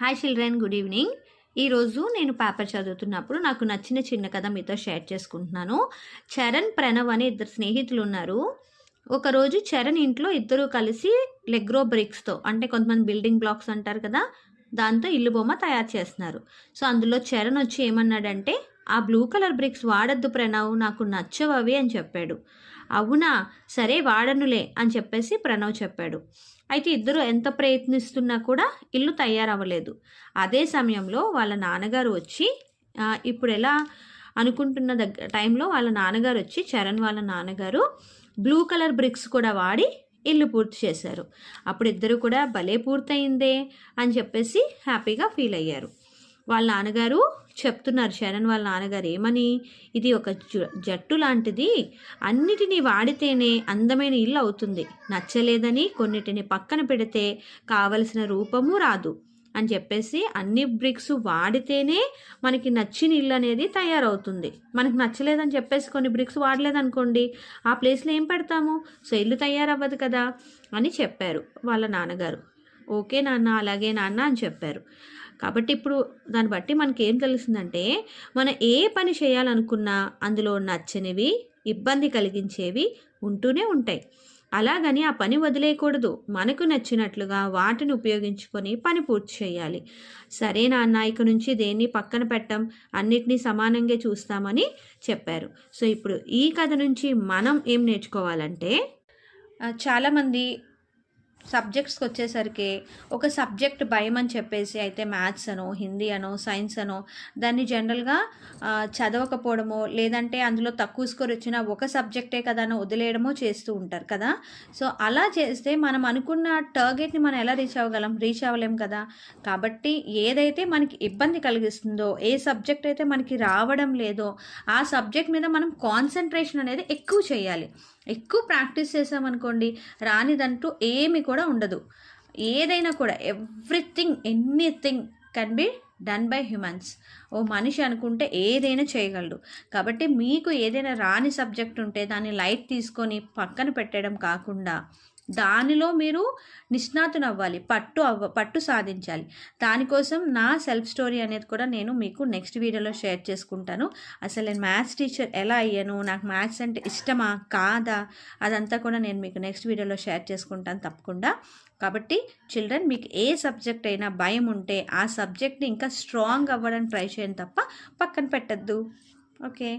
Hi children good evening ఈరోజు నేను paper చదువుతున్నప్పుడు నాకు నచ్చిన చిన్న కథ మీతో షేర్ చేసుకుంటున్నాను. చరణ్ ప్రణవ్ అనే ఇద్దరు స్నేహితులు ఉన్నారు. ఒకరోజు చరణ్ ఇంట్లో ఇద్దరు కలిసి లెగ్రో బ్రిక్స్తో అంటే కొంతమంది బిల్డింగ్ బ్లాక్స్ అంటారు కదా దాంతో ఇల్లు బొమ్మ తయారు చేస్తున్నారు. సో అందులో చరణ్ వచ్చి ఏమన్నాడంటే ఆ బ్లూ కలర్ బ్రిక్స్ వాడద్దు ప్రణవ్ నాకు నచ్చవు అవి అని చెప్పాడు. అవునా? సరే వాడనులే అని చెప్పేసి ప్రణవ్ చెప్పాడు. అయితే ఇద్దరు ఎంత ప్రయత్నిస్తున్నా కూడా ఇల్లు తయారవ్వలేదు. అదే సమయంలో వాళ్ళ నాన్నగారు వచ్చి ఇప్పుడు ఎలా అనుకుంటున్న దగ్గర టైంలో వాళ్ళ నాన్నగారు వచ్చి చరణ్ వాళ్ళ నాన్నగారు బ్లూ కలర్ బ్రిక్స్ కూడా వాడి ఇల్లు పూర్తి చేశారు. అప్పుడు ఇద్దరు కూడా భలే పూర్తయిందే అని చెప్పేసి హ్యాపీగా ఫీల్ అయ్యారు. వాళ్ళ నాన్నగారు చెప్తున్నారు శరణ్ వాళ్ళ నాన్నగారు ఏమని? ఇది ఒక జట్టు లాంటిది. అన్నిటినీ వాడితేనే అందమైన ఇల్లు అవుతుంది. నచ్చలేదని కొన్నిటిని పక్కన పెడితే కావలసిన రూపము రాదు అని చెప్పేసి అన్ని బ్రిక్స్ వాడితేనే మనకి నచ్చిన ఇల్లు అనేది తయారవుతుంది. మనకి నచ్చలేదని చెప్పేసి కొన్ని బ్రిక్స్ వాడలేదనుకోండి ఆ ప్లేస్లో ఏం పెడతాము? సో ఇల్లు తయారవ్వదు కదా అని చెప్పారు వాళ్ళ నాన్నగారు. ఓకే నాన్న అలాగే నాన్న అని చెప్పారు. కాబట్టి ఇప్పుడు దాన్ని బట్టి మనకి ఏం తెలుస్తుందంటే మనం ఏ పని చేయాలనుకున్నా అందులో నచ్చనివి ఇబ్బంది కలిగించేవి ఉంటూనే ఉంటాయి. అలాగని ఆ పని వదిలేయకూడదు. మనకు నచ్చినట్లుగా వాటిని ఉపయోగించుకొని పని పూర్తి చేయాలి. సరే నాన్న ఇక నుంచి దేన్ని పక్కన పెట్టం అన్నిటినీ సమానంగా చూస్తామని చెప్పారు. సో ఇప్పుడు ఈ కథ నుంచి మనం ఏం నేర్చుకోవాలంటే చాలామంది సబ్జెక్ట్స్కి వచ్చేసరికి ఒక సబ్జెక్ట్ భయం అని చెప్పేసి అయితే మ్యాథ్స్ అనో హిందీ అనో సైన్స్ అనో దాన్ని జనరల్గా చదవకపోవడమో లేదంటే అందులో తక్కువ స్కోర్ వచ్చిన ఒక సబ్జెక్టే కదా అని వదిలేయడమో చేస్తూ ఉంటారు కదా. సో అలా చేస్తే మనం అనుకున్న టార్గెట్ని మనం ఎలా రీచ్ అవ్వగలం? రీచ్ అవ్వలేం కదా. కాబట్టి ఏదైతే మనకి ఇబ్బంది కలిగిస్తుందో ఏ సబ్జెక్ట్ అయితే మనకి రావడం లేదో ఆ సబ్జెక్ట్ మీద మనం కాన్సన్ట్రేషన్ అనేది ఎక్కువ చేయాలి. ఎక్కువ ప్రాక్టీస్ చేసామనుకోండి రానిదంటూ ఏమి కూడా కూడా ఉండదు. ఏదైనా కూడా everything anything can be done by humans. ఓ మనిషి అనుకుంటే ఏదైనా చేయగలడు. కాబట్టి మీకు ఏదైనా రాని సబ్జెక్ట్ ఉంటే దాన్ని లైట్ తీసుకొని పక్కన పెట్టడం కాకుండా దానిలో మీరు నిష్ణాతుని అవ్వాలి పట్టు అవ్వ పట్టు సాధించాలి. దానికోసం నా సెల్ఫ్ స్టోరీ అనేది కూడా నేను మీకు నెక్స్ట్ వీడియోలో షేర్ చేసుకుంటాను. అసలు నేను మ్యాథ్స్ టీచర్ ఎలా అయ్యాను నాకు మ్యాథ్స్ అంటే ఇష్టమా కాదా అదంతా కూడా నేను మీకు నెక్స్ట్ వీడియోలో షేర్ చేసుకుంటాను తప్పకుండా. కాబట్టి చిల్డ్రన్ మీకు ఏ సబ్జెక్ట్ అయినా భయం ఉంటే ఆ సబ్జెక్ట్ని ఇంకా ఇంకా స్ట్రాంగ్ అవ్వడానికి ట్రై చేయండి తప్ప పక్కన పెట్టద్దు. ఓకే?